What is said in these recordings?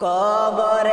কবর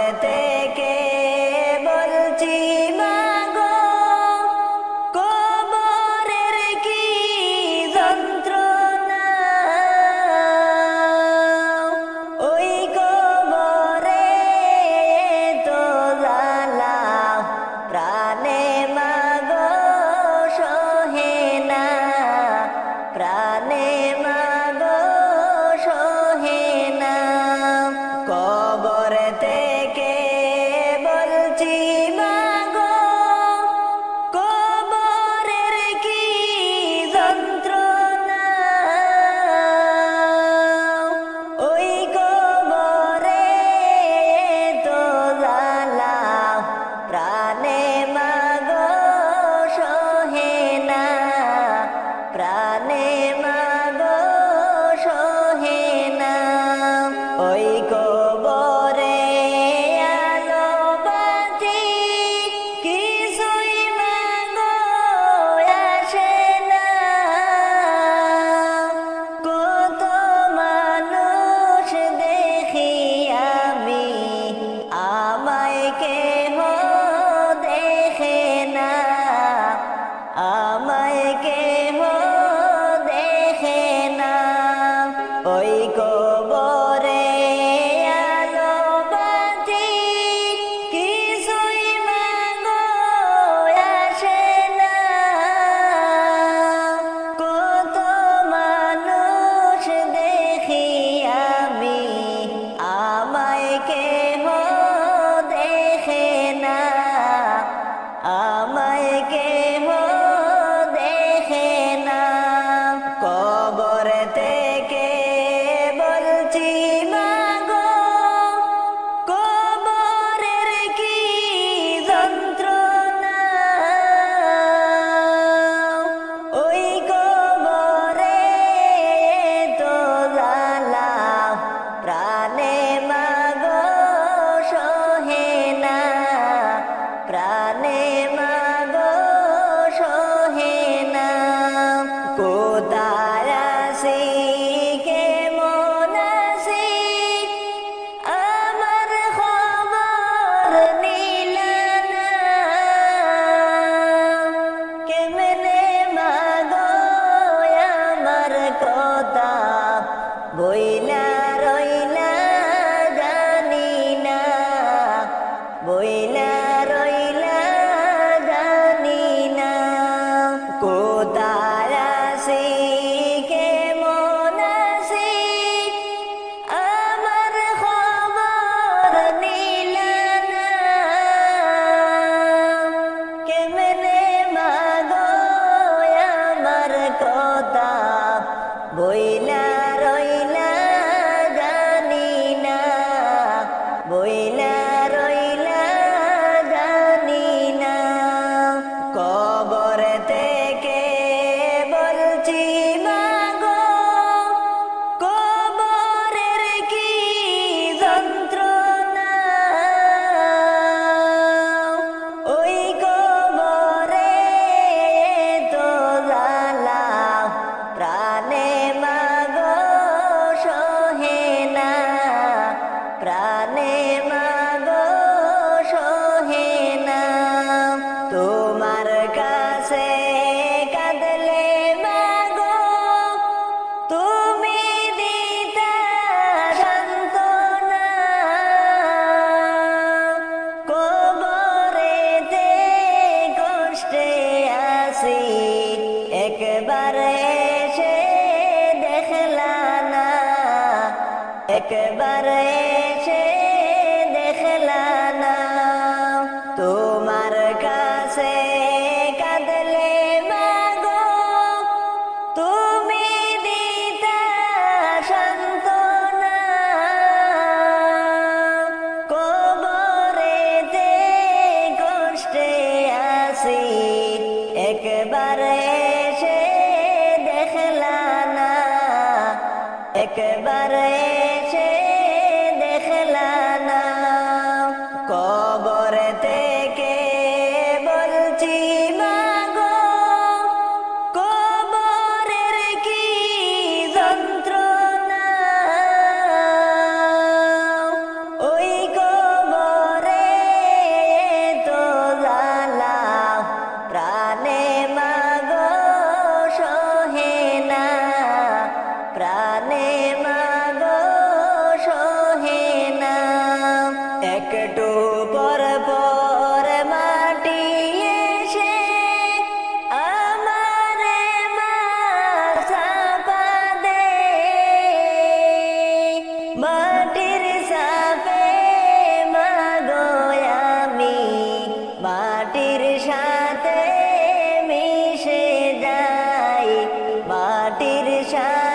দিশা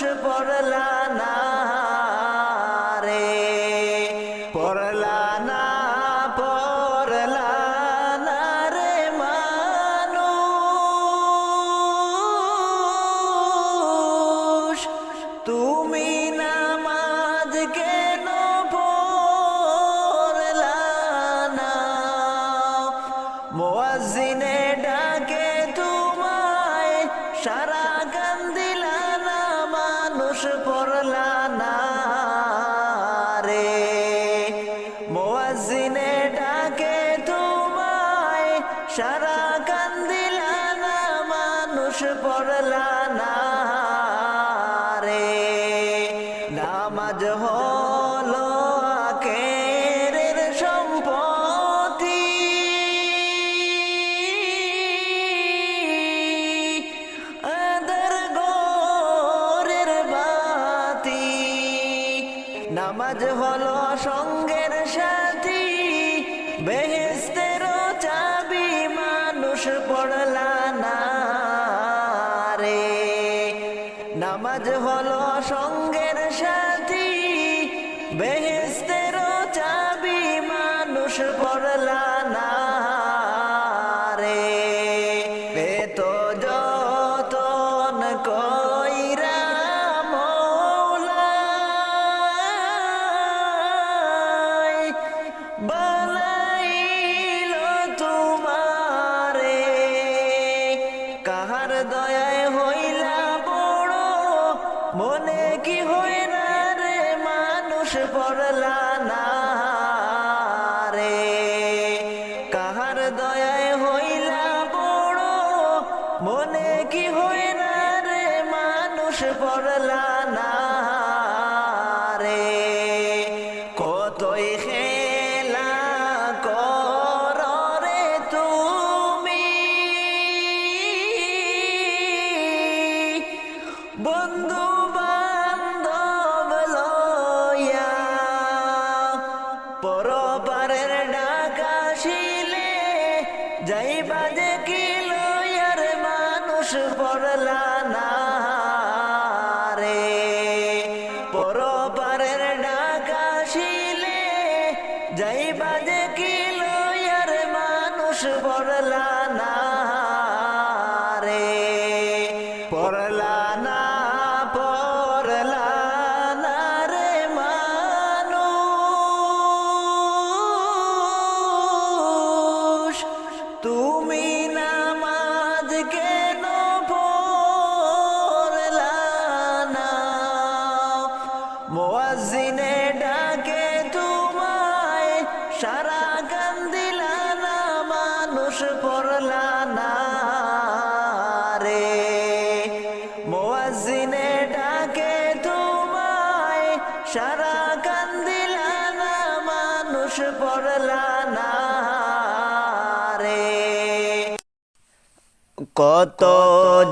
বসে পড়লা না নামাজ হয়। বানাইল তোমারে। কাহার দয়ায় হইলা মনে কি হয় না রে মানুষ পড়লা? যাই বাজে কি মানুষ পড়লা না। মোয়াজিনে ডাকে তোমায়, সারা কান্দিলা না মানুষ পড়লা না রে। কত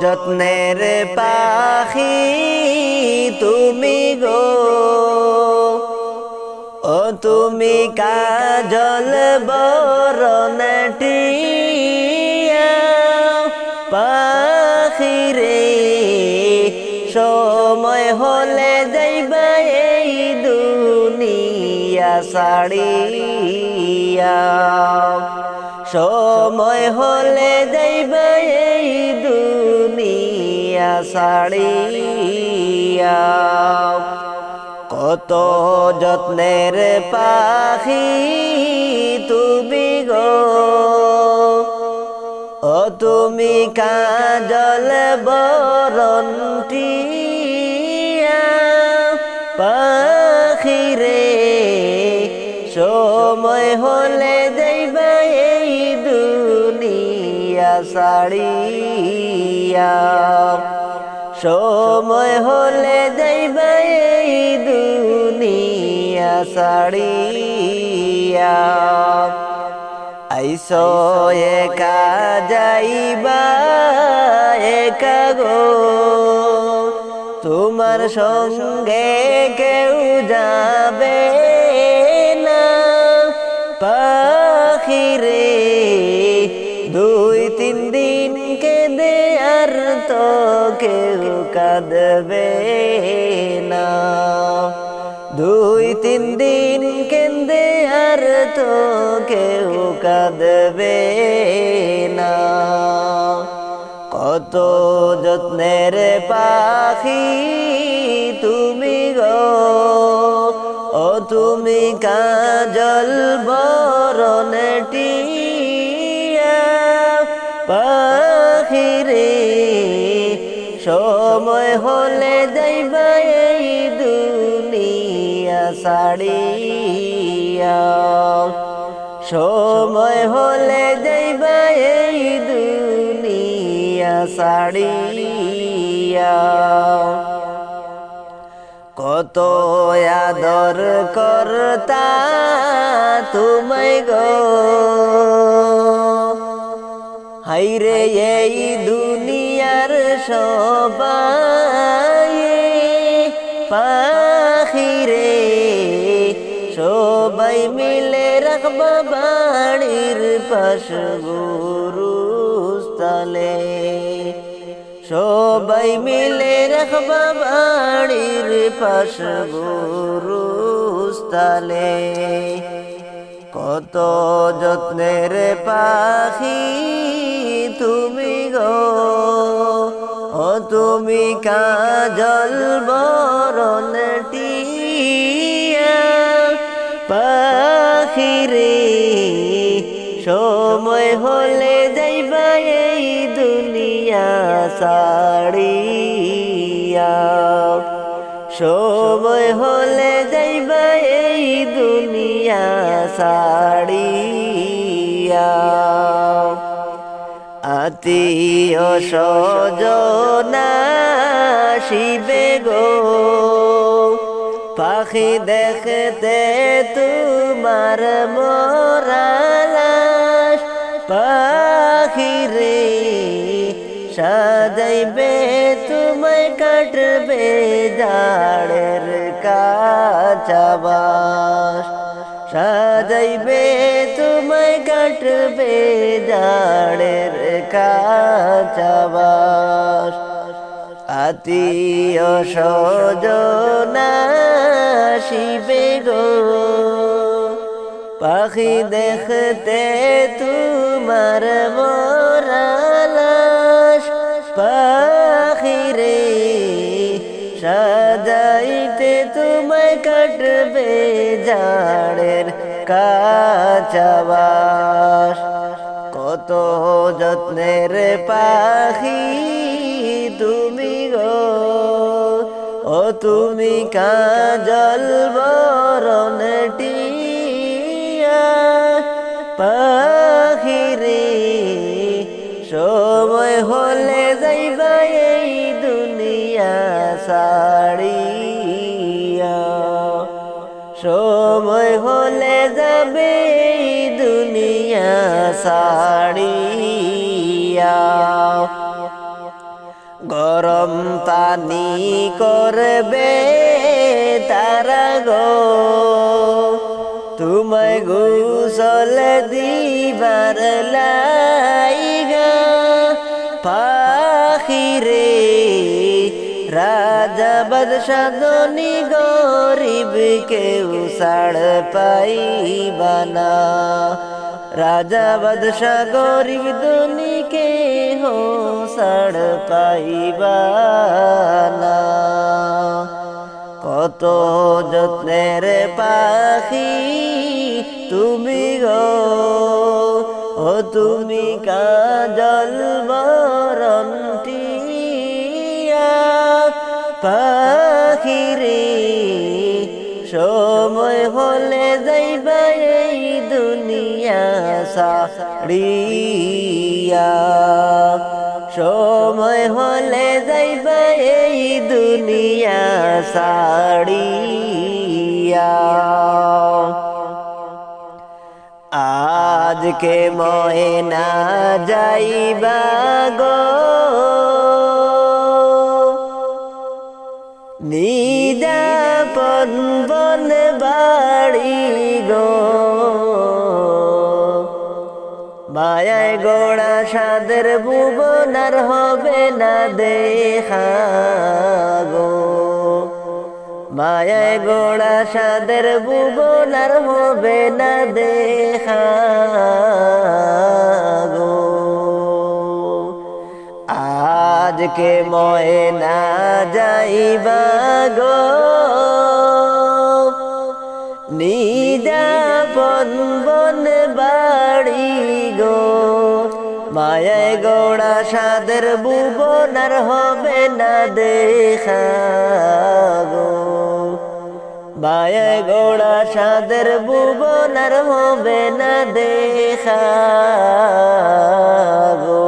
যত্নের পাখি তুমি গো। ও তুমি কাজল বরণটি সময় হলে যাইবা এই দুনিয়া সাড়িয়া সময় হলে যাইবা এই দুনিয়া সাড়িয়া কত যত্নের পাখি তুমি গো। তুমি কাজল বরন্টি পাখি রে সময় হলে যাইবা এই দুনিয়া সাড়িয়া সময় হলে যাইবা এই দুনিয়া সাড়িয়া আইসো একা যাইবা একা গো। তোমার সঙ্গে কেউ যাবে না। পাখিরে, দুই তিন দিন কেঁদে আর তো কেউ কাঁদবে না। দুই তিন দিন কেঁদে আর তো কেউ কাঁদবে না। কত যত্নের পাখি তুমি গো? ও তুমি কাজল বরণটি পাখি রে সময় হলে যাইবা এই দুনিয়া সাড়িয়া সময় হলে যাইবা সাড়িয়া কত আদর করতা তুমি গো। হাইরে এই দুনিয়ার সবাই, পাখিরে সবাই মিলে রাখবা বাড়ির পাশ গুরুস্থালে সবাই মিলে রাখবা বাড়ির পাশ গুরুস্থালে কত যত্নের পাখি তুমি গো? ও তুমি কাজল বরণটি সাড়িয়া সময় হলে যাইবা এই দুনিয়া সাড়িয়া আত্মীয় সজনা গো। পাখি দেখতে তোমার মোরালাস সাজাইবে তোমায় কাটবে জাড়ের কাচাবাস সাজাইবে তোমায় কাটবে জাড়ের কাচাবাস আত্মীয় সজনা শিবে গো। পাখি দেখতে তোমার মোরালাস জাড়ের কাচাবাস। কত যত্নের পাখি তুমি গো। ও তুমি কাজল বরণটি পাখি সাড়িয়া গরম পানি করবে তারা গো। তোমায় গোসল দিবার লাইগা পাখিরে, রাজা বদশাদনি গরিব কেউ সাড় পাইবানা রাজা বদশা গরিব দুনি কে হো সাড় পাইবানা কত যত্নের পাখি তুমি গো ও তুমি কাজল বরন্টিয়া পাখিরে সাড়িয়া সময় হলে যাইবা এই দুনিয়া সাড়িয়া আজকে ময়না যাইবা গো। নিদাপন বন মায়ায় গোড়া সাদের ভুবনার হবে না দেখা গো। মায়ায় গোড়া সাদের ভুবনার হবে না দেখা গো। আজকে ময়না যাইবা গো। নিদাপন বন বাড়ি গো মায়ায় গোড়া সাদের ভুবনার হবে না দেখা গো। মায়ায় গোড়া সাদের ভুবনার হবে না দেখা গো।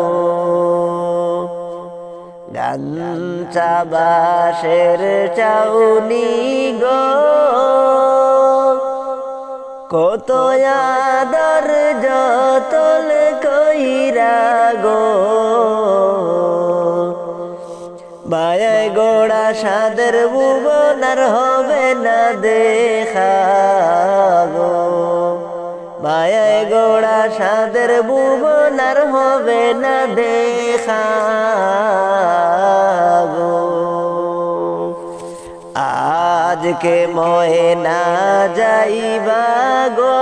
গাঞ্চা বাসের চাউনি গো। কত আদর যতল গো। মায়ায় গোড়া সাদের ভুবনার হবে না দেখা গো। মায়ায় গোড়া সাদের ভুবনার হবে না দেখা গো। আজকে ময়না যাইবা গো।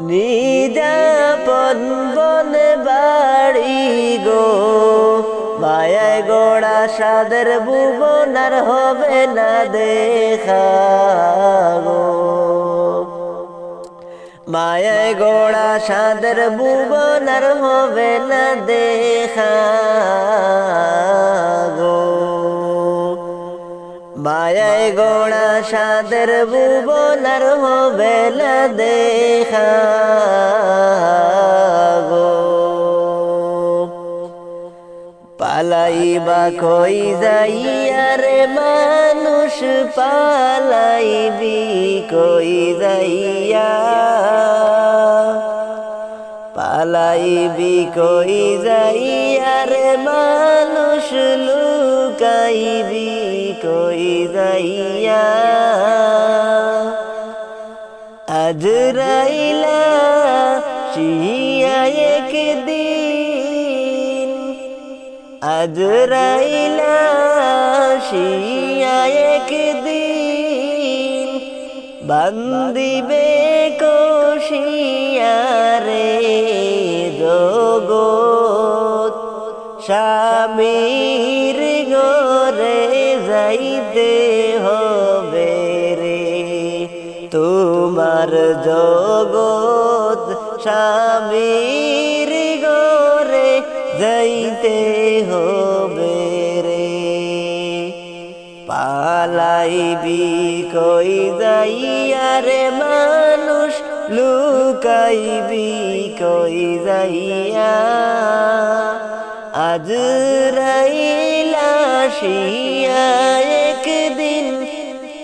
নিদাপন বন বাড়ি গো। মায়ায় গোড়া সাদের ভুবনার হবে না দেখা গো। মায়ায় গোড়া সাদের ভুবনার হবে না দেখা মায়ায় গোড়া সাদের ভুবনার হবে না দেখা গো। পালাইবা কই যাইয়া রে মানুষ, পালাইবি কই যাইয়া। পালাইবি কই যাইয়া রে মানুষ লুকাইবি কই যাইয়া আজরাইলা শিয়া একদিন। আজরাইলা শিয়া একদিন। বান্দিবে কোশিয়া রে জগৎ স্বামীর গরে যাইতে হবে রে। তোমার জগৎ স্বামীর গরে যাইতে হবে রে। পালাইবি কই যাইয়া রে মানুষ, লুকাইবি কই যাইয়া? আজ রাইলা শিয়া একদিন।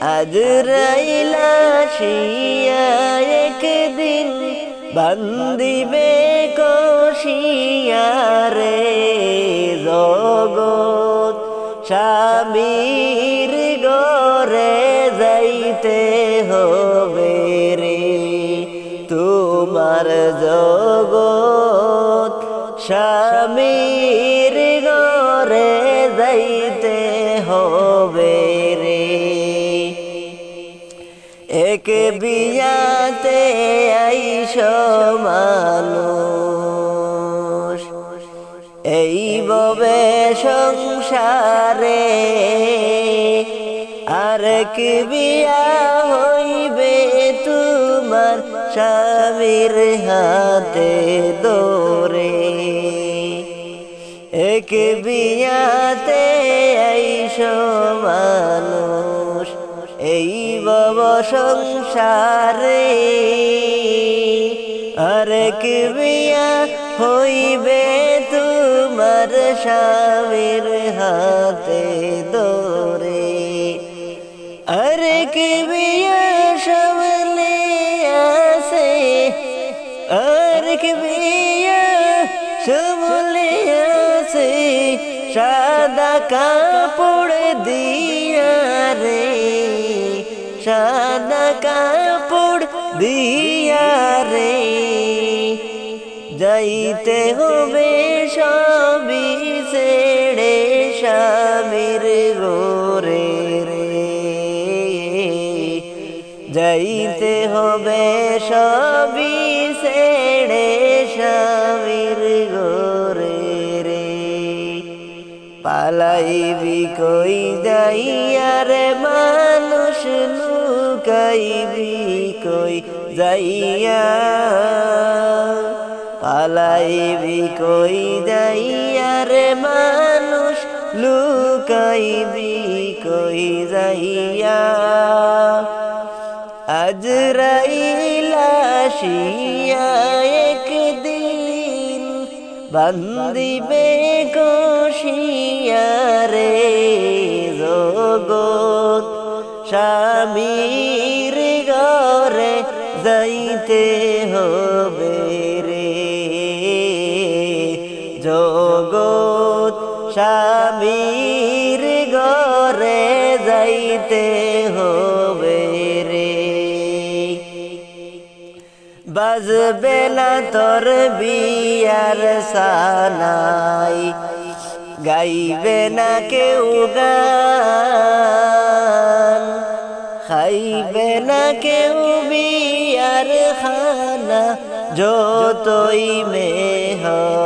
আজ রাইলা শিয়া একদিন। বান্দিবে কষিয়ারে জগৎ। স্বামীর গরে যাইতে হবে রে। তোমার জগৎ স্বামীর যাইতে হবে রে। এক বিয়াতে আইস মানুষ। এই ববে সংসারে আর কি বিয়া হইবে তোমার স্বামীর হাতে দোরে এক বিয়াতে আইস মানুষ, এই বব সংসারে আরেক বিয়া হইবে তোমার স্বামীর হাতে দোরে। আরেক বিয়া সাদা কাপড় দিয়া রে সাদা কাপড় দিয়া রে। যাইতে হবে সবই ছেড়ে স্বামীর পালাইবি কই যাইয়া রে মানুষ লুকাইবি কই যাইয়া। পালাইবি কই যাইয়া রে মানুষ লুকাইবি কই যাইয়া। আজ রাইলা শিয়া একদিন বান্দিবে কষিয়ারে জগৎ স্বামীর ঘরে যাইতে হবে রে। জগৎ স্বামীর ঘরে যাইতে হবে রে। বাজবে না তোর বিয়ার সানাই গাইবে না কেউ গান, খাইবে না কেউ বিয়ার খানা, যতই মেহমান।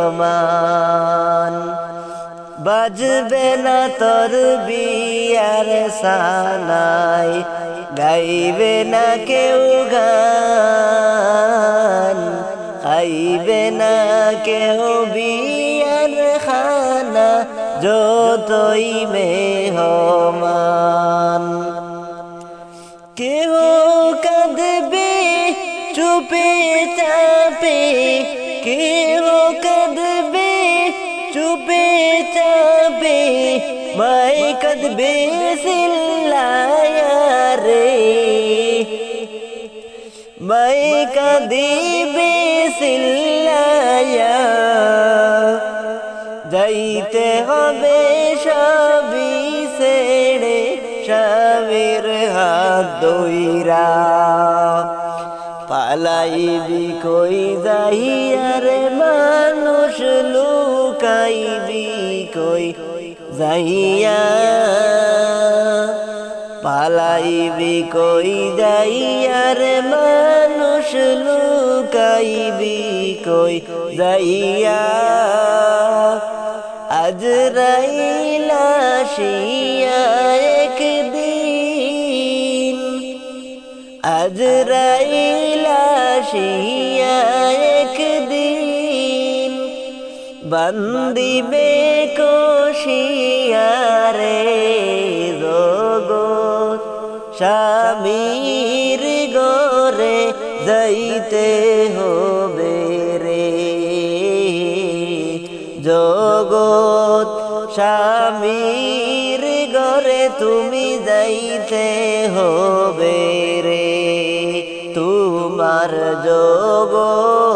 বাজবে না তোর বিয়ার সানাই, গাইবে না কেউ গান, খাইবে না কেউ বিয়ার খানা। যতই মেহমান, কেহ কাঁদবে, চুপে চাপে, কেহ কাঁদবে, চুপে চাপে, মাই কাঁদবে সিল্লায়া রে মাই কাঁদিবে সিল্লায়া পালাইবি কই যাইয়ার মানুষ, লুকাইবি কই যাইয়া, পালাইবি কই যাইয়ার মানুষ, লুকাইবি কই যাইয়া। আজ রাইলা শিয়া আজ রাইলা শিয়া একদিন বন্দিবে কোশিয়ারে জগৎ স্বামীর গরে যাইতে হবে রে। জগৎ স্বামীর গরে তুমি যাইতে হবে রে। তোমার স্বামী